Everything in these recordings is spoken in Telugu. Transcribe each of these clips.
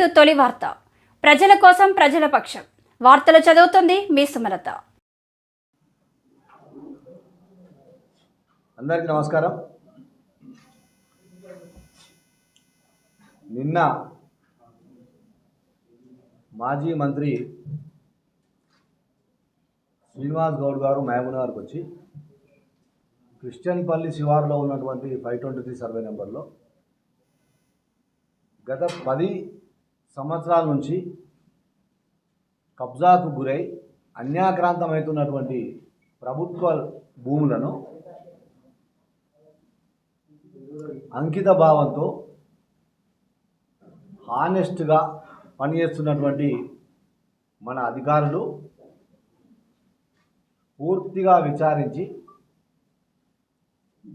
టు తొలి వార్త. ప్రజల కోసం ప్రజల పక్షం. వార్తలు చదువుతుంది మీ సుమలత. అందరికీ నమస్కారం. నిన్న మాజీ మంత్రి శ్రీనివాస్ గౌడ్ గారు మహబూబ్నగర్కి వచ్చి క్రిస్టియన్పల్లి శివారులో ఉన్నటువంటి ఫైవ్ ట్వంటీ త్రీ సర్వే నెంబర్లో గత పది సంవత్సరాల నుంచి కబ్జాకు గురై అన్యాక్రాంతమవుతున్నటువంటి ప్రభుత్వ భూములను అంకిత భావంతో హానెస్ట్గా పనిచేస్తున్నటువంటి మన అధికారులు పూర్తిగా విచారించి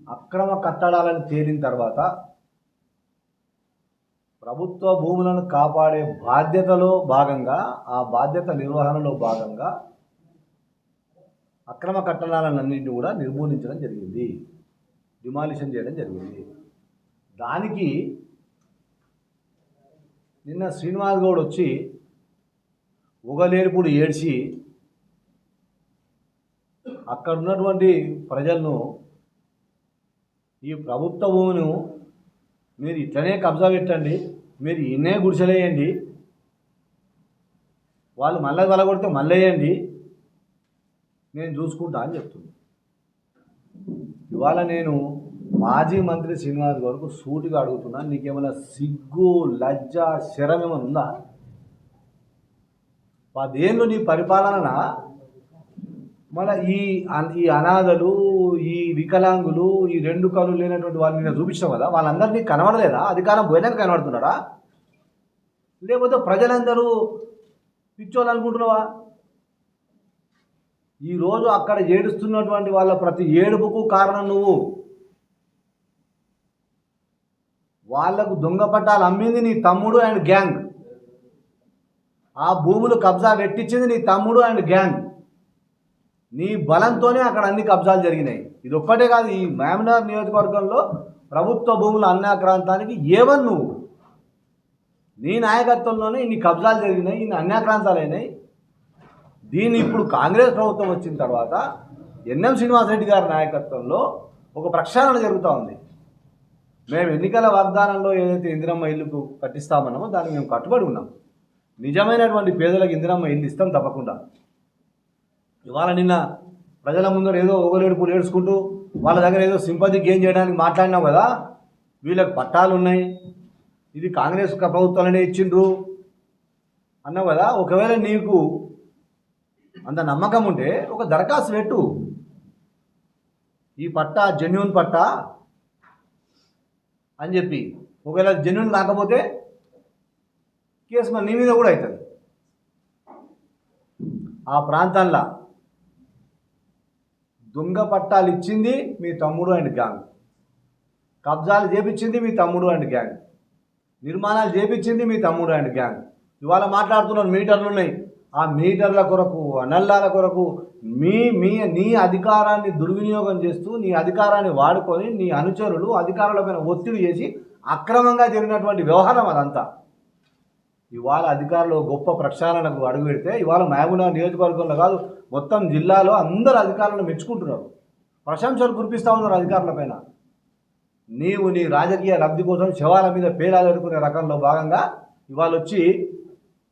అక్రమ కట్టడాలను తేలిన తర్వాత ప్రభుత్వ భూములను కాపాడే బాధ్యతలో భాగంగా ఆ బాధ్యత నిర్వహణలో భాగంగా అక్రమ కట్టడాలన్నింటినీ కూడా నిర్మూలించడం జరిగింది. డిమాలిషన్ చేయడం జరిగింది. దానికి నిన్న శ్రీనివాస్ గౌడ్ వచ్చి ఉగలేరుపుడు ఏడ్చి అక్కడ ఉన్నటువంటి ప్రజలను ఈ ప్రభుత్వ భూమిని మీరు ఇట్లనే కబ్జా పెట్టండి మీరు ఇన్నే గుడిసెలేయండి వాళ్ళు మళ్ళీ వెలగొడితే మళ్ళీ వేయండి నేను చూసుకుంటా అని చెప్తుంది. ఇవాళ నేను మాజీ మంత్రి శ్రీనివాస్ గారికి సూటిగా అడుగుతున్నా నీకేమైనా సిగ్గు లజ్జ శరం ఏమైనా ఉందా? పదేళ్ళు నీ పరిపాలన మన ఈ ఈ అనాథలు ఈ వికలాంగులు ఈ రెండు కళ్ళు లేనటువంటి వాళ్ళు నేను చూపించాం కదా వాళ్ళందరినీ కనబడలేదా? అధికారం పోయినాక కనబడుతున్నారా లేకపోతే ప్రజలందరూ పిచ్చోళ్ళు అనుకుంటున్నావా? ఈరోజు అక్కడ ఏడుస్తున్నటువంటి వాళ్ళ ప్రతి ఏడుపుకు కారణం నువ్వు. వాళ్ళకు దొంగ పట్టాలు అమ్మింది నీ తమ్ముడు అండ్ గ్యాంగ్. ఆ భూములు కబ్జా పెట్టించింది నీ తమ్ముడు అండ్ గ్యాంగ్. నీ బలంతోనే అక్కడ అన్ని కబ్జాలు జరిగినాయి. ఇది ఒక్కటే కాదు ఈ మామినార్ నియోజకవర్గంలో ప్రభుత్వ భూముల అన్యాక్రాంతానికి ఏవన్ నువ్వు? నీ నాయకత్వంలోనే ఇన్ని కబ్జాలు జరిగినాయి ఇన్ని అన్యాక్రాంతాలు అయినాయి. దీన్ని ఇప్పుడు కాంగ్రెస్ ప్రభుత్వం వచ్చిన తర్వాత ఎన్ఎం శ్రీనివాసరెడ్డి గారి నాయకత్వంలో ఒక ప్రక్షాళన జరుగుతూ ఉంది. మేము ఎన్నికల వాగ్దానంలో ఏదైతే ఇందిరమ్మ ఇల్లుకు కట్టిస్తామన్నామో దానికి మేము కట్టుబడి ఉన్నాం. నిజమైనటువంటి పేదలకు ఇందిరమ్మ ఇల్లు ఇస్తాం తప్పకుండా. ఇవాళ నిన్న ప్రజల ముందర ఏదో ఒకలేడుపు ఏడ్చుకుంటూ వాళ్ళ దగ్గర ఏదో సింపతి గెయిన్ చేయడానికి మాట్లాడినావు కదా? వీళ్ళకి పట్టాలు ఉన్నాయి. ఇది కాంగ్రెస్ ప్రభుత్వాలనే ఇచ్చిండ్రు. అన్నావు కదా? ఒకవేళ నీకు అంత నమ్మకం ఉంటే ఒక దరఖాస్తు పెట్టు. ఈ పట్టా జెన్యున్ పట్టా అని చెప్పి. ఒకవేళ జెన్యున్ కాకపోతే కేసు మరి నీ మీద కూడా అవుతుంది. ఆ ప్రాంతాల్లో దొంగ పట్టాలు ఇచ్చింది మీ తమ్ముడు అండ్ గ్యాంగ్ కబ్జాలు చేపించింది మీ తమ్ముడు అండ్ గ్యాంగ్ నిర్మాణాలు చేపించింది మీ తమ్ముడు అండ్ గ్యాంగ్ ఇవాళ మాట్లాడుతున్న మీటర్లు ఉన్నాయి. ఆ మీటర్ల కొరకు అనల్లాల కొరకు మీ మీ నీ అధికారాన్ని దుర్వినియోగం చేస్తూ నీ అధికారాన్ని వాడుకొని నీ అనుచరులు అధికారులపైన ఒత్తిడి చేసి అక్రమంగా జరిగినటువంటి వ్యవహారం అదంతా. ఇవాళ అధికారులు గొప్ప ప్రక్షాళనకు అడుగు పెడితే ఇవాళ మహబూబ్నగర్ నియోజకవర్గంలో కాదు మొత్తం జిల్లాలో అందరు అధికారులను మెచ్చుకుంటున్నారు. ప్రశంసలు కురిపిస్తూ ఉన్నారు అధికారుల పైన. నీవు నీ రాజకీయ లబ్ధి కోసం శవాల మీద పేరాదనుకునే రకంలో భాగంగా ఇవాళ వచ్చి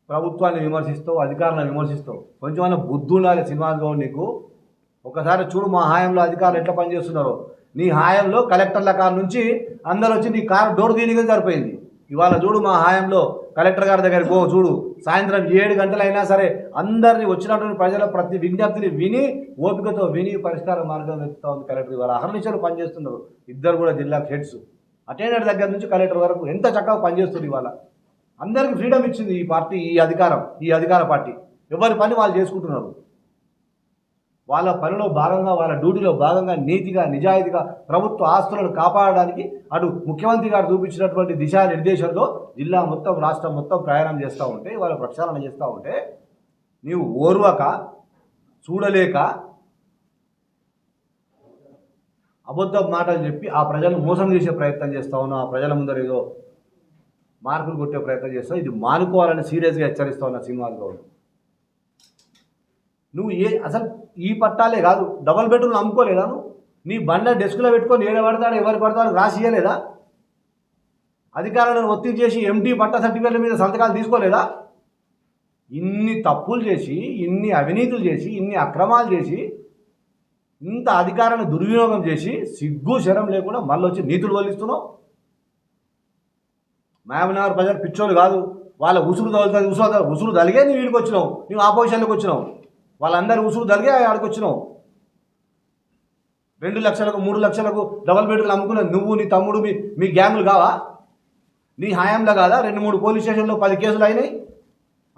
ప్రభుత్వాన్ని విమర్శిస్తావు అధికారులను విమర్శిస్తావు. కొంచెమైనా బుద్ధి ఉండాలి శ్రీనివాస్ గౌడ్ నీకు. ఒకసారి చూడు మా హాయంలో అధికారులు ఎట్లా పనిచేస్తున్నారో. నీ హాయంలో కలెక్టర్ల కారు నుంచి అందరూ వచ్చి నీ కారు డోర్ తీయగా సరిపోయింది ఇవాళ చూడు మా హాయంలో కలెక్టర్ గారి దగ్గరికి పో చూడు. సాయంత్రం ఏడు గంటలైనా సరే అందరినీ వచ్చినటువంటి ప్రజల ప్రతి విజ్ఞప్తిని విని ఓపికతో విని పరిష్కార మార్గం వెతుకుతా ఉంది కలెక్టర్ ఇవాళ. అహర్నిశలు పనిచేస్తున్నారు. ఇద్దరు కూడా జిల్లా హెడ్స్. అటెండర్ దగ్గర నుంచి కలెక్టర్ వరకు ఎంత చక్కగా పనిచేస్తుంది ఇవాళ. అందరికీ ఫ్రీడమ్ ఇచ్చింది ఈ పార్టీ ఈ అధికారం ఈ అధికార పార్టీ. ఎవరి పని వాళ్ళు చేసుకుంటున్నారు. వాళ్ళ పనిలో భాగంగా వాళ్ళ డ్యూటీలో భాగంగా నీతిగా నిజాయితీగా ప్రభుత్వ ఆస్తులను కాపాడడానికి అటు ముఖ్యమంత్రి గారు చూపించినటువంటి దిశానిర్దేశంలో జిల్లా మొత్తం రాష్ట్రం మొత్తం ప్రయాణం చేస్తూ ఉంటే వాళ్ళ ప్రక్షాళన చేస్తూ ఉంటే నీవు ఓర్వక చూడలేక అబద్ధ మాటలు చెప్పి ఆ ప్రజలను మోసం చేసే ప్రయత్నం చేస్తా ఉన్నావు ఆ ప్రజల ముందర ఏదో మార్కులు కొట్టే ప్రయత్నం చేస్తావు ఇది మానుకోవాలని సీరియస్గా హెచ్చరిస్తా ఉన్నా శ్రీనివాస్ గౌడ్ నువ్వు ఏ అసలు ఈ పట్టాలే కాదు డబల్ బెడ్రూమ్లు అమ్ముకోలేదా నువ్వు? నీ బండ డెస్క్లో పెట్టుకొని ఏడ పడతాడు ఎవరు పడతాడు రాసి ఇయ్యలేదా? అధికారులను ఒత్తిడి చేసి ఎంటీ పట్ట సర్టిఫికేట్ల మీద సంతకాలు తీసుకోలేదా? ఇన్ని తప్పులు చేసి ఇన్ని అవినీతులు చేసి ఇన్ని అక్రమాలు చేసి ఇంత అధికారాన్ని దుర్వినియోగం చేసి సిగ్గు శరం లేకుండా మళ్ళీ వచ్చి నీతులు వల్లిస్తున్నావు మహబూబ్నగర్ ప్రజలు పిచ్చోళ్ళు కాదు వాళ్ళ ఉసురు తగులుతుంది ఉసురు ఉసురు తలిగే నీ వీడికి వచ్చినావు నువ్వు ఆపోజిషన్లోకి వచ్చినావు. వాళ్ళందరూ ఉసురు తలిగే ఆడికి వచ్చినావు. రెండు లక్షలకు మూడు లక్షలకు డబల్ బెడ్రూమ్లు అమ్ముకున్న నువ్వు నీ తమ్ముడు మీ మీ గ్యాంగులు కావా? నీ హయాంలో కాదా? రెండు మూడు పోలీస్ స్టేషన్లో పది కేసులు అయినాయి.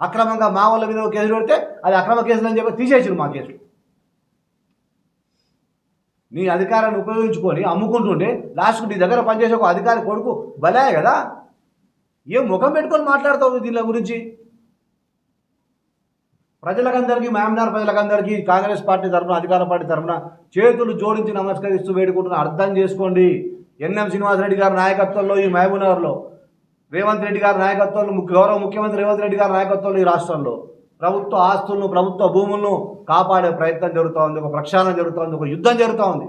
అక్రమంగా మా వాళ్ళ మీద ఒక పెడితే అది అక్రమ కేసులు అని చెప్పి తీసేసారు మా కేసులు. నీ అధికారాన్ని ఉపయోగించుకొని అమ్ముకుంటుంటే లాస్ట్కు నీ దగ్గర పనిచేసే ఒక అధికారి కొడుకు బలే కదా? ఏం ముఖం పెట్టుకొని మాట్లాడతావు దీని గురించి? ప్రజలకందరికీ మహమ్నార్ ప్రజలకందరికీ కాంగ్రెస్ పార్టీ తరఫున అధికార పార్టీ తరఫున చేతులు జోడించి నమస్కరిస్తూ వేడుకుంటున్న అర్థం చేసుకోండి. ఎన్ఎం శ్రీనివాసరెడ్డి గారి నాయకత్వంలో ఈ మహబూబ్నగర్లో రేవంత్ రెడ్డి గారి నాయకత్వంలో గౌరవ ముఖ్యమంత్రి రేవంత్ రెడ్డి గారి నాయకత్వంలో ఈ రాష్ట్రంలో ప్రభుత్వ ఆస్తులను ప్రభుత్వ భూములను కాపాడే ప్రయత్నం జరుగుతూ ఉంది ఒక ప్రక్షాళన జరుగుతూ ఉంది ఒక యుద్ధం జరుగుతూ ఉంది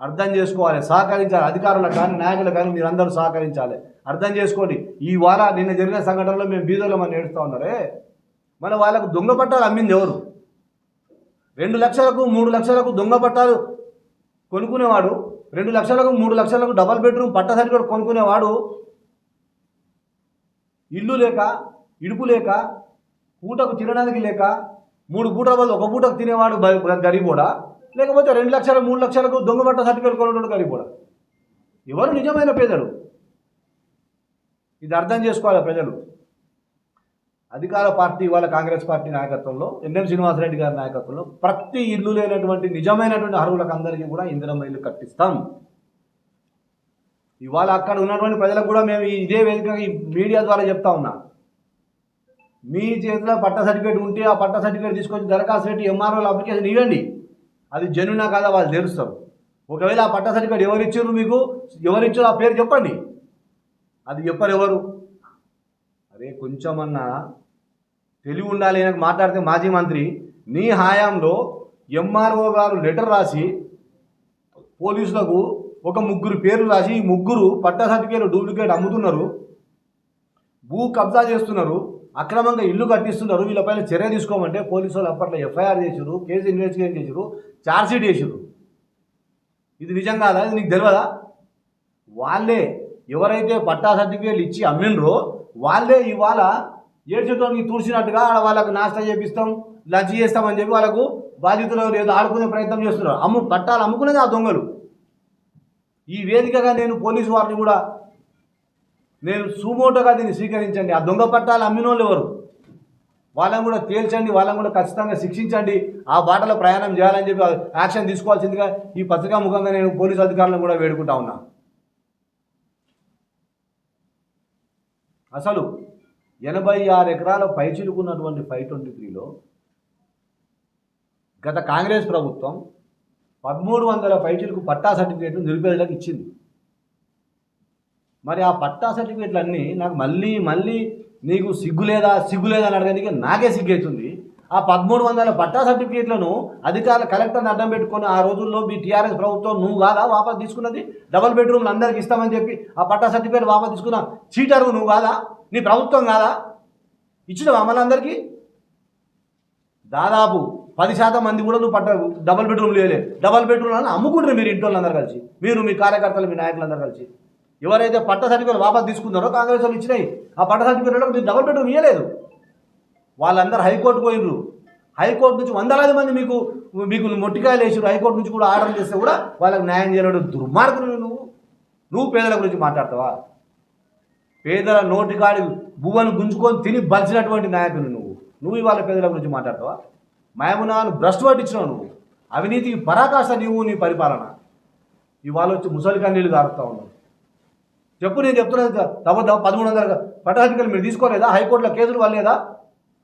అర్థం చేసుకోవాలి. సహకరించాలి. అధికారులకు కానీ నాయకులకు కానీ మీరందరూ సహకరించాలి. అర్థం చేసుకోండి. ఈ వార నిన్న జరిగిన సంఘటనలో మేము బీదోలో మనం ఏడుస్తూ ఉన్నారే? మన వాళ్ళకు దొంగ పట్టాలు అమ్మింది ఎవరు? రెండు లక్షలకు మూడు లక్షలకు దొంగ పట్టాలు కొనుక్కునేవాడు రెండు లక్షలకు మూడు లక్షలకు డబల్ బెడ్రూమ్ పట్ట సర్టిఫికేట్ కొనుక్కునేవాడు. ఇల్లు లేక ఇడుపు లేక పూటకు తినడానికి లేక మూడు పూటల వల్ల ఒక పూటకు తినేవాడు గరిబోడా? లేకపోతే రెండు లక్షల మూడు లక్షలకు దొంగ పట్ట సర్టిఫికేట్ కొనుక్కున్నాడు గరిబోడా? ఎవరు నిజమైన పేదలు? ఇది అర్థం చేసుకోవాలి ప్రజలు. అధికార పార్టీ వాళ్ళ కాంగ్రెస్ పార్టీ నాయకత్వంలో ఎన్ఎం శ్రీనివాసరెడ్డి గారి నాయకత్వంలో ప్రతి ఇల్లు లేనటువంటి నిజమైనటువంటి అర్హులకు అందరికీ కూడా ఇందిరమ్మ ఇల్లు కట్టిస్తాం. ఇవాళ అక్కడ ఉన్నటువంటి ప్రజలకు కూడా మేము ఇదే వేదిక ఈ మీడియా ద్వారా చెప్తా ఉన్నా. మీ చేతిలో పట్ట సర్టిఫికేట్ ఉంటే ఆ పట్ట సర్టిఫికేట్ తీసుకొచ్చి దరఖాస్తు పెట్టి ఎంఆర్ఓల అప్లికేషన్ ఇవ్వండి. అది జనునా కాదా వాళ్ళు తెలుస్తారు. ఒకవేళ ఆ పట్ట సర్టిఫికేట్ ఎవరు ఇచ్చారు మీకు? ఎవరిచ్చారు ఆ పేరు చెప్పండి. అది చెప్పరు ఎవరు? అరే కొంచెమన్నా తెలివి ఉండాలి అని మాట్లాడితే మాజీ మంత్రి నీ హయాంలో ఎంఆర్ఓ గారు లెటర్ రాసి పోలీసులకు ఒక ముగ్గురు పేర్లు రాసి ఈ ముగ్గురు పట్టా సర్టిఫికేట్ డూప్లికేట్ అమ్ముతున్నారు భూ కబ్జా చేస్తున్నారు అక్రమంగా ఇల్లు కట్టిస్తున్నారు వీళ్ళపైన చర్య తీసుకోమంటే పోలీసు వాళ్ళు అప్పట్లో ఎఫ్ఐఆర్ చేసారు కేసు ఇన్వెస్టిగేట్ చేసారు ఛార్జ్షీట్ చేసారు ఇది నిజం కాదా? ఇది నీకు తెలియదా వాళ్ళే ఎవరైతే పట్టా సర్టిఫికేట్లు ఇచ్చి అమ్మిండ్రో వాళ్ళే ఇవాళ ఏడ్చేటోనికి తూర్చినట్టుగా ఆడ వాళ్ళకు నాశనం చేపిస్తాం లంచ్ చేస్తామని చెప్పి వాళ్ళకు బాధితులు ఏదో ఆడుకునే ప్రయత్నం చేస్తున్నారు. అమ్ము పట్టాలు అమ్ముకునేది ఆ దొంగలు. ఈ వేదికగా నేను పోలీసు వారిని కూడా నేను సుమోటోగా దీన్ని స్వీకరించండి. ఆ దొంగ పట్టాలు అమ్మిన వాళ్ళు ఎవరు? వాళ్ళని కూడా తేల్చండి వాళ్ళని కూడా ఖచ్చితంగా శిక్షించండి. ఆ బాటలో ప్రయాణం చేయాలని చెప్పి యాక్షన్ తీసుకోవాల్సిందిగా ఈ పత్రికా ముఖంగా నేను పోలీసు అధికారులను కూడా వేడుకుంటా ఉన్నా. అసలు ఎనభై ఆరు ఎకరాల పైచిలుకున్నటువంటి ఫైవ్ ట్వంటీ త్రీలో గత కాంగ్రెస్ ప్రభుత్వం పదమూడు వందల పైచిలకు పట్టా సర్టిఫికేట్లు నిరుపేదలకు ఇచ్చింది. మరి ఆ పట్టా సర్టిఫికేట్లు అన్నీ నాకు మళ్ళీ మళ్ళీ నీకు సిగ్గు లేదా సిగ్గు లేదా అని అడగడానికి నాకే సిగ్గేస్తుంది ఆ పదమూడు వందల పట్టా సర్టిఫికేట్లను అధికారులు కలెక్టర్ని అడ్డం పెట్టుకొని ఆ రోజుల్లో మీ టీఆర్ఎస్ ప్రభుత్వం నువ్వు కాదా వాపస్ తీసుకున్నది? డబల్ బెడ్రూమ్లు అందరికి ఇస్తామని చెప్పి ఆ పట్టా సర్టిఫికేట్ వాపస్ తీసుకున్న చీటరు నువ్వు కాదా? నీ ప్రభుత్వం కాదా? ఇచ్చినవా మనందరికీ? దాదాపు పది శాతం మంది కూడా నువ్వు పట్ట డబల్ బెడ్రూమ్ లేలే డబల్ బెడ్రూమ్ అని అమ్ముకుంటారు మీరు ఇంట్లో అందరూ కలిసి. మీరు మీ కార్యకర్తలు మీ నాయకులందరూ కలిసి. ఎవరైతే పట్ట సర్టిఫికేట్ వాపస్ తీసుకున్నారో కాంగ్రెస్ వాళ్ళు ఇచ్చినాయి. ఆ పట్ట సర్టిఫికేట్ మీరు డబల్ బెడ్రూమ్ ఇవ్వలేదు. వాళ్ళందరూ హైకోర్టు పోయినరు హైకోర్టు నుంచి వందలాది మంది మీకు మీకు మొట్టికాయలు వేసారు హైకోర్టు నుంచి కూడా ఆర్డర్ చేస్తే కూడా వాళ్ళకి న్యాయం చేయడం దుర్మార్గులు నువ్వు. నువ్వు పేదల గురించి మాట్లాడతావా? పేదల నోటికాడి భూవను గుంజుకొని తిని బలిచినటువంటి నాయకులు నువ్వు. నువ్వు ఇవాళ పేదల గురించి మాట్లాడతావా? మేమునాను భ్రష్టు పట్టించినావు నువ్వు. అవినీతికి పరాకాశ నీవు నీ పరిపాలన. ఇవాళ వచ్చి ముసలి కన్నీళ్ళు కారుతా ఉన్నావు. చెప్పు నేను చెప్తున్నా తవ తవ పదమూడు వందల పట్టాధికారులు మీరు తీసుకోలేదా? హైకోర్టులో కేసులు వాళ్ళేదా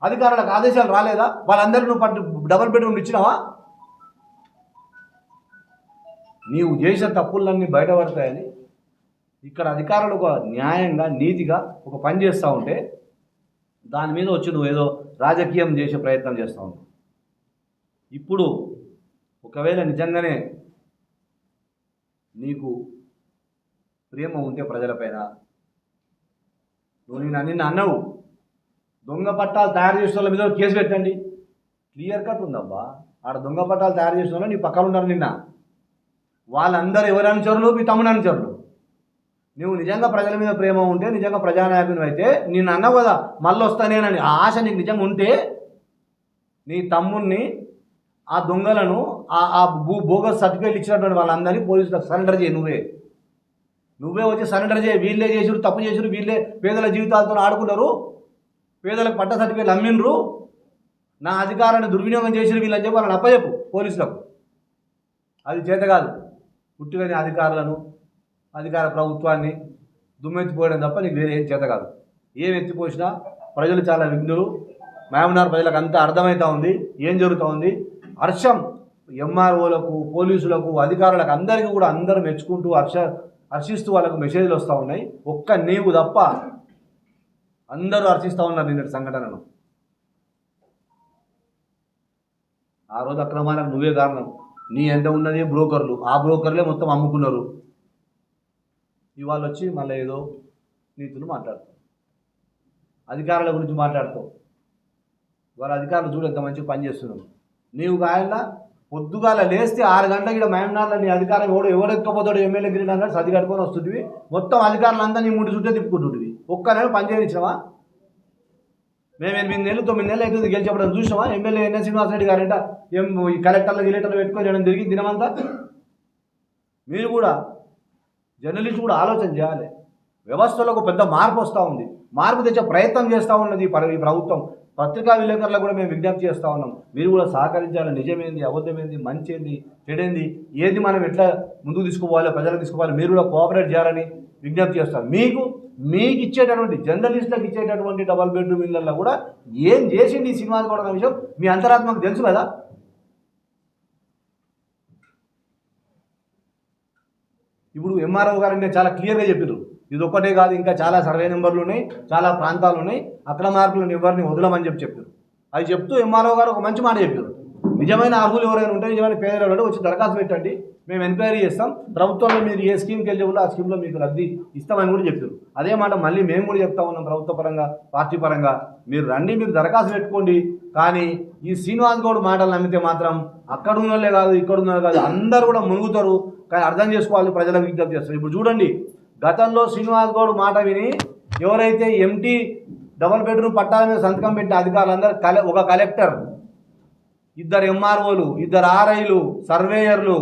అధికారులకు ఆదేశాలు రాలేదా? వాళ్ళందరికీ నువ్వు పట్టు డబల్ బెడ్రూమ్ ఇచ్చినావా? నీవు చేసిన తప్పులన్నీ బయటపడతాయని ఇక్కడ అధికారులు ఒక న్యాయంగా నీతిగా ఒక పని చేస్తూ ఉంటే దాని మీద వచ్చి నువ్వు ఏదో రాజకీయం చేసే ప్రయత్నం చేస్తూ ఉంటావు ఇప్పుడు ఒకవేళ నిజంగానే నీకు ప్రేమ ఉంటే ప్రజలపైన నువ్వు నేను నిన్న అన్నావు. దొంగ పట్టాలు తయారు చేసిన వాళ్ళ మీద కేసు పెట్టండి. క్లియర్ కట్ ఉందబ్బా. ఆడ దొంగ పట్టాలు తయారు చేసిన వాళ్ళు నీ పక్కన ఉన్నారు నిన్న. వాళ్ళందరూ ఎవరు అనుచరులు? మీ తమ్ముడు అనుచరులు. నువ్వు నిజంగా ప్రజల మీద ప్రేమ ఉంటే నిజంగా ప్రజానాయకుని అయితే నేను అన్నావు కదా మళ్ళీ వస్తానేనని ఆ ఆశ నీకు నిజంగా ఉంటే నీ తమ్ముణ్ణి ఆ దొంగలను ఆ ఆ భూ బోగస్ సర్టిఫికేట్లు ఇచ్చినటువంటి వాళ్ళందరినీ పోలీసులకు సరెండర్ చేయి నువ్వే. నువ్వే వచ్చి సరెండర్ చేయి. వీళ్ళే చేసిరు తప్పు చేసిరు వీళ్ళే పేదల జీవితాలతో ఆడుకున్నారు పేదలకు పట్ట సర్టిఫికేట్లు అమ్మిండ్రు. నా అధికారాన్ని దుర్వినియోగం చేసిరు వీళ్ళని చెప్పి వాళ్ళని అప్పచెప్పు పోలీసులకు. అది చేత కాదు. పుట్టిగని అధికారులను అధికార ప్రభుత్వాన్ని దుమ్మెత్తిపోయడం తప్ప నీకు వేరే ఏం చేత కాదు. ఏం ఎత్తిపోసినా ప్రజలు చాలా విఘ్నులు. మహబూబ్నగర్ ప్రజలకు అంతా అర్థమవుతా ఉంది. ఏం జరుగుతూ ఉంది? హర్షం ఎంఆర్ఓలకు పోలీసులకు అధికారులకు అందరికీ కూడా అందరూ మెచ్చుకుంటూ హర్ష హర్షిస్తూ వాళ్ళకు మెసేజ్లు వస్తూ ఉన్నాయి. ఒక్క నీవు తప్ప అందరూ హర్షిస్తూ ఉన్నారు నిన్నటి సంఘటనను ఆ రోజు అక్రమాలకు నువ్వే కారణం. నీ ఎంత ఉన్నది? బ్రోకర్లు. ఆ బ్రోకర్లే మొత్తం అమ్ముకున్నారు. ఇవాళ వచ్చి మళ్ళీ ఏదో నీతులు మాట్లాడతావు అధికారుల గురించి మాట్లాడతావు వాళ్ళ అధికారులు చూడు ఎంత మంచిగా పనిచేస్తున్నావు నీవు కాయన పొద్దుగాల లేస్తే ఆరు గంటలకు ఇక్కడ మహమ్నార్లో నీ అధికారం ఎవడు ఎవడెక్కపోతాడు ఎమ్మెల్యే గిరి అన్నాడు సర్ది కట్టుకొని వస్తుంటివి. మొత్తం అధికారులంతా నీ ముడి చుట్టే తిప్పుకుంటుంటివి. ఒక్క నెల పని మేము ఎనిమిది నెలలు తొమ్మిది నెలలు అవుతుంది గెలిచేప్పుడు చూసినావా? ఎమ్మెల్యే ఎన్ఎస్ శ్రీనివాసరెడ్డి గారంట ఏం ఈ కలెక్టర్లు గిలెక్టర్లు పెట్టుకొని చేయడం తిరిగి దినమంతా? మీరు కూడా జర్నలిస్ట్ కూడా ఆలోచన చేయాలి. వ్యవస్థలో ఒక పెద్ద మార్పు వస్తూ ఉంది. మార్పు తెచ్చే ప్రయత్నం చేస్తూ ఉన్నది ఈ ప్రభుత్వం. పత్రికా విలేకరులకు కూడా మేము విజ్ఞప్తి చేస్తూ ఉన్నాం. మీరు కూడా సహకరించాలి. నిజమేంది? అబద్ధమేంది? మంచి ఏంది చెడేంది? ఏది మనం ఎట్లా ముందుకు తీసుకోవాలో ప్రజలకు తీసుకోవాలి మీరు కూడా కోఆపరేట్ చేయాలని విజ్ఞప్తి చేస్తాం మీకు మీకు ఇచ్చేటటువంటి జర్నలిస్టులకు ఇచ్చేటటువంటి డబల్ బెడ్రూమ్ ఇళ్ళల్లో కూడా ఏం చేసింది ఈ సినిమా కూడా విషయం మీ అంతరాత్మకు తెలుసు కదా? ఇప్పుడు ఎంఆర్ఓ గారు అంటే చాలా క్లియర్గా చెప్పారు ఇది ఒక్కటే కాదు ఇంకా చాలా సర్వే నెంబర్లు ఉన్నాయి చాలా ప్రాంతాలు ఉన్నాయి అక్రమార్కులను ఎవరిని వదలమని చెప్పి చెప్పారు అది చెప్తూ ఎంఆర్ఓ గారు ఒక మంచి మాట చెప్పారు నిజమైన అర్హులు ఎవరైనా ఉంటే నిజమైన పేదలు ఎవరైనా వచ్చి దరఖాస్తు పెట్టండి. మేము ఎంక్వైరీ చేస్తాం. ప్రభుత్వంలో మీరు ఏ స్కీమ్కి వెళ్ళే ఆ స్కీమ్లో మీకు లబ్ధి ఇస్తామని కూడా చెప్తారు అదే మాట మళ్ళీ మేము కూడా చెప్తా ఉన్నాం ప్రభుత్వ పరంగా పార్టీ పరంగా. మీరు రండి మీరు దరఖాస్తు పెట్టుకోండి. కానీ ఈ శ్రీనివాస్ గౌడ్ మాటలు నమ్మితే మాత్రం అక్కడ ఉన్నోళ్ళే కాదు ఇక్కడ ఉన్న కాదు అందరూ కూడా మునుగుతారు. కానీ అర్థం చేసుకోవాలి ప్రజలకు విజ్ఞప్తి చేస్తారు. ఇప్పుడు చూడండి గతంలో శ్రీనివాస్ గౌడ్ మాట విని ఎవరైతే ఎంటీ డబల్ బెడ్రూమ్ పట్టాల మీద సంతకం పెట్టిన అధికారులందరూ కలె ఒక కలెక్టర్ ఇద్దరు ఎంఆర్ఓలు ఇద్దరు ఆర్ఐలు సర్వేయర్లు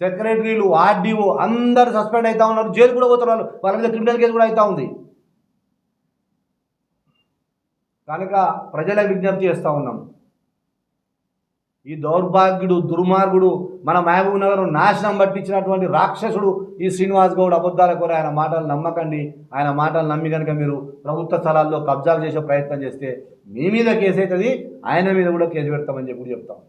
సెక్రటరీలు ఆర్డీఓ అందరు సస్పెండ్ అవుతా ఉన్నారు. జైలు కూడా పోతున్నారు. వాళ్ళ మీద క్రిమినల్ కేసు కూడా అవుతా ఉంది. కనుక ప్రజల విజ్ఞప్తి చేస్తూ ఉన్నాం. ఈ దౌర్భాగ్యుడు దుర్మార్గుడు మన మహబూబ్ నగర్ నాశనం పట్టించినటువంటి రాక్షసుడు ఈ శ్రీనివాస్ గౌడ్ అబద్ధాల కూర ఆయన మాటలు నమ్మకండి. ఆయన మాటలు నమ్మి కనుక మీరు ప్రభుత్వ స్థలాల్లో కబ్జాలు చేసే ప్రయత్నం చేస్తే మీ మీద కేసు అవుతుంది ఆయన మీద కూడా కేసు పెడతామని చెప్పి కూడా చెప్తాం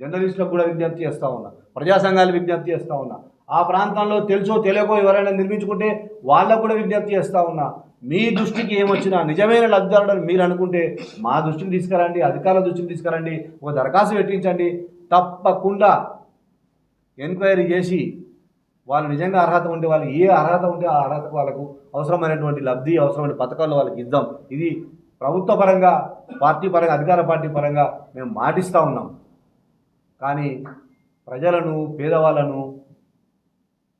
జర్నలిస్టులకు కూడా విజ్ఞప్తి చేస్తూ ఉన్నా. ప్రజా సంఘాలు విజ్ఞప్తి చేస్తూ ఉన్నా. ఆ ప్రాంతంలో తెలుసో తెలియకో ఎవరైనా నిర్మించుకుంటే వాళ్ళకు కూడా విజ్ఞప్తి చేస్తూ ఉన్నా. మీ దృష్టికి ఏమొచ్చినా నిజమైన లబ్ధిదారుడు మీరు అనుకుంటే మా దృష్టికి తీసుకురండి అధికారుల దృష్టికి తీసుకురండి ఒక దరఖాస్తు పెట్టించండి. తప్పకుండా ఎంక్వైరీ చేసి వాళ్ళు నిజంగా అర్హత ఉంటే వాళ్ళు ఏ అర్హత ఉంటే ఆ అర్హతకు వాళ్ళకు అవసరమైనటువంటి లబ్ధి అవసరమైన పథకాలు వాళ్ళకి ఇద్దాం. ఇది ప్రభుత్వ పరంగా పార్టీ పరంగా అధికార పార్టీ పరంగా మేము మాటిస్తూ ఉన్నాం. కానీ ప్రజలను పేదవాళ్ళను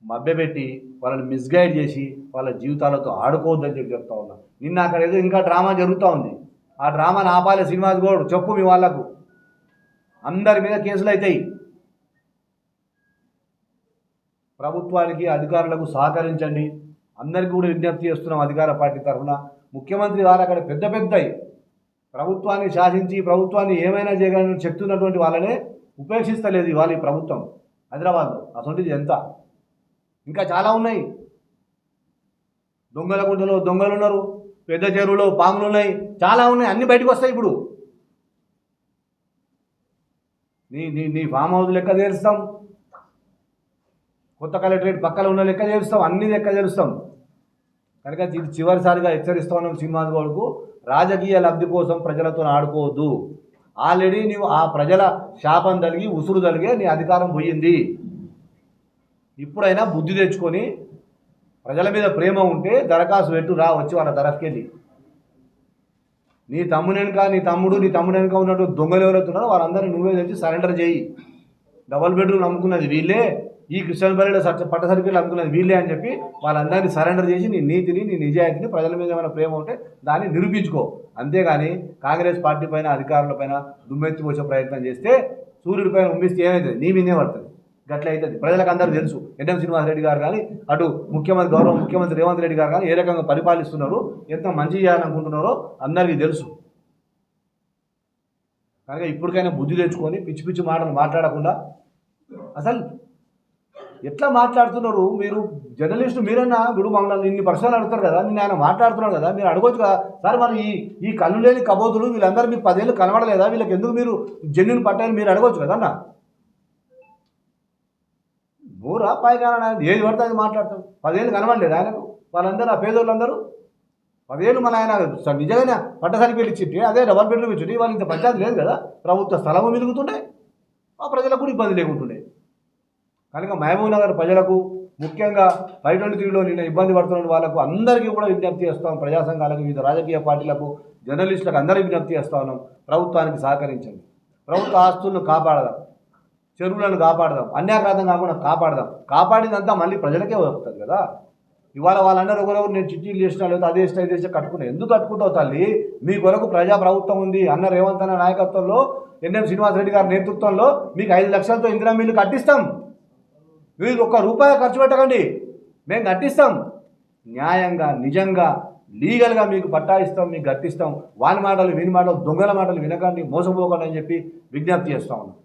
మభ్యపెట్టి వాళ్ళని మిస్గైడ్ చేసి వాళ్ళ జీవితాలతో ఆడుకోవద్దని చెప్పి చెప్తా ఉన్నా. నిన్న అక్కడ ఏదో ఇంకా డ్రామా జరుగుతూ ఉంది. ఆ డ్రామాని ఆపాలి శ్రీనివాస్ గౌడ్ చెప్పు మీ వాళ్ళకు. అందరి మీద కేసులు అవుతాయి ప్రభుత్వానికి అధికారులకు సహకరించండి. అందరికీ కూడా విజ్ఞప్తి చేస్తున్నాం అధికార పార్టీ తరఫున. ముఖ్యమంత్రి గారు అక్కడ పెద్ద పెద్దయి ప్రభుత్వాన్ని శాసించి ప్రభుత్వాన్ని ఏమైనా చేయగలని చెప్తున్నటువంటి వాళ్ళనే ఉపేక్షిస్తలేదు ఇవాళ ఈ ప్రభుత్వం హైదరాబాద్లో. అసలు ఎంత? ఇంకా చాలా ఉన్నాయి. దొంగల గుంటలో దొంగలు ఉన్నారు పెద్ద చెరువులో పాములు ఉన్నాయి చాలా ఉన్నాయి అన్ని బయటకు వస్తాయి ఇప్పుడు. నీ నీ నీ ఫామ్ హౌస్ లెక్క చేరుస్తాం. కొత్త కలెక్టరేట్ పక్కన ఉన్న లెక్క చేరుస్తాం అన్ని లెక్క చేరుస్తాం. కనుక ఇది చివరిసారిగా హెచ్చరిస్తా ఉన్నాం శ్రీనివాస్ గౌడ్కు రాజకీయ లబ్ధి కోసం ప్రజలతో ఆడుకోవద్దు. ఆల్రెడీ నీవు ఆ ప్రజల శాపం తలిగి ఉసురు తలిగే నీ అధికారం పోయింది. ఇప్పుడైనా బుద్ధి తెచ్చుకొని ప్రజల మీద ప్రేమ ఉంటే దరఖాస్తు పెట్టు రా వచ్చి వాళ్ళ దరఫ్కెళ్ళి నీ తమ్ముడు వెనుక నీ తమ్ముడు నీ తమ్ముడు వెనుక ఉన్నట్టు దొంగలు ఎవరైతే ఉన్నారో వాళ్ళందరినీ నువ్వే తెచ్చి సరెండర్ చేయి. డబల్ బెడ్రూమ్ అమ్ముకున్నది వీళ్ళే ఈ క్రిస్టియన్ బరిలో సర్చ పట్ట సర్కిల్ అమ్ముకున్నది వీళ్ళే అని చెప్పి వాళ్ళందరినీ సరెండర్ చేసి నీ నీతిని నీ నిజాయితీని ప్రజల మీద ఏమైనా ప్రేమ ఉంటే దాన్ని నిరూపించుకో. అంతేగాని కాంగ్రెస్ పార్టీ పైన అధికారుల పైన దుమ్మెత్తిపోసే ప్రయత్నం చేస్తే సూర్యుడి పైన ఉమ్మిస్తే ఏమవుతుంది నీ మీదే పడుతుంది. గట్ల అవుతుంది ప్రజలకు అందరూ తెలుసు ఎన్ఎం శ్రీనివాసరెడ్డి గారు కానీ అటు ముఖ్యమంత్రి గౌరవ ముఖ్యమంత్రి రేవంత్ రెడ్డి గారు కానీ ఏ రకంగా పరిపాలిస్తున్నారు ఎంత మంచి చేయాలనుకుంటున్నారో అందరికీ తెలుసు. కనుక ఇప్పటికైనా బుద్ధి తెచ్చుకొని పిచ్చి పిచ్చి మాటలు మాట్లాడకుండా అసలు ఎట్లా మాట్లాడుతున్నారు? మీరు జర్నలిస్టు మీరన్నా ఇప్పుడు మమ్మల్ని ఇన్ని ప్రశ్నలు అడుగుతారు కదా నేను ఆయన మాట్లాడుతున్నాను కదా మీరు అడగొచ్చు కదా. సార్ మరి ఈ ఈ కళ్ళు లేని కబోతులు వీళ్ళందరూ మీకు పదేళ్ళు కనబడలేదా? వీళ్ళకి ఎందుకు మీరు జన్యులు పట్టాయని మీరు అడగొచ్చు కదా అన్న? బూరా పైకాన ఏది పడితే అది మాట్లాడతాం పదేళ్ళు కనబడలేదు ఆయనకు వాళ్ళందరూ ఆ పేదోళ్ళందరూ పదేళ్ళు మన ఆయన నిజమైన నిజంగానే పట్టసరికి వెళ్ళి ఇచ్చింటే అదే డబల్ బెడ్రూమ్ ఇచ్చింది వాళ్ళు ఇంత పంచాయతీ లేదు కదా. ప్రభుత్వ స్థలము మిలుగుతుండే ఆ ప్రజలకు కూడా ఇబ్బంది లేకుంటుండే. కనుక మహబూబ్ నగర్ ప్రజలకు ముఖ్యంగా ఫైవ్ ట్వంటీ త్రీలో నిన్న ఇబ్బంది పడుతున్న వాళ్ళకు అందరికీ కూడా విజ్ఞప్తి చేస్తాం ప్రజా సంఘాలకు వివిధ రాజకీయ పార్టీలకు జర్నలిస్టులకు అందరికీ విజ్ఞప్తి చేస్తా ఉన్నాం. ప్రభుత్వానికి సహకరించండి. ప్రభుత్వ ఆస్తులను కాపాడదాం. చెరువులను కాపాడదాం అన్యాక్రాంతం కాకుండా కాపాడదాం. కాపాడిందంతా మళ్ళీ ప్రజలకే వస్తుంది కదా. ఇవాళ వాళ్ళందరూ ఒకరెవరు నేను చిట్టీలు చేసినా లేదా అదే ఇష్టం ఇదే కట్టుకున్నా ఎందుకు కట్టుకుంటావు తల్లి? మీ కొరకు ప్రజా ప్రభుత్వం ఉంది. అన్న రేవంత్ అన్న నాయకత్వంలో ఎన్ఎం శ్రీనివాసరెడ్డి గారి నేతృత్వంలో మీకు ఐదు లక్షలతో ఇందిరా మిల్లు కట్టిస్తాం. మీరు ఒక్క రూపాయి ఖర్చు పెట్టకండి. మేము కట్టిస్తాం. న్యాయంగా నిజంగా లీగల్గా మీకు పట్టా ఇస్తాం మీకు గట్టిస్తాం వాని మాటలు వీని మాటలు దొంగల మాటలు వినకండి మోసపోకండి అని చెప్పి విజ్ఞప్తి చేస్తా ఉన్నాం.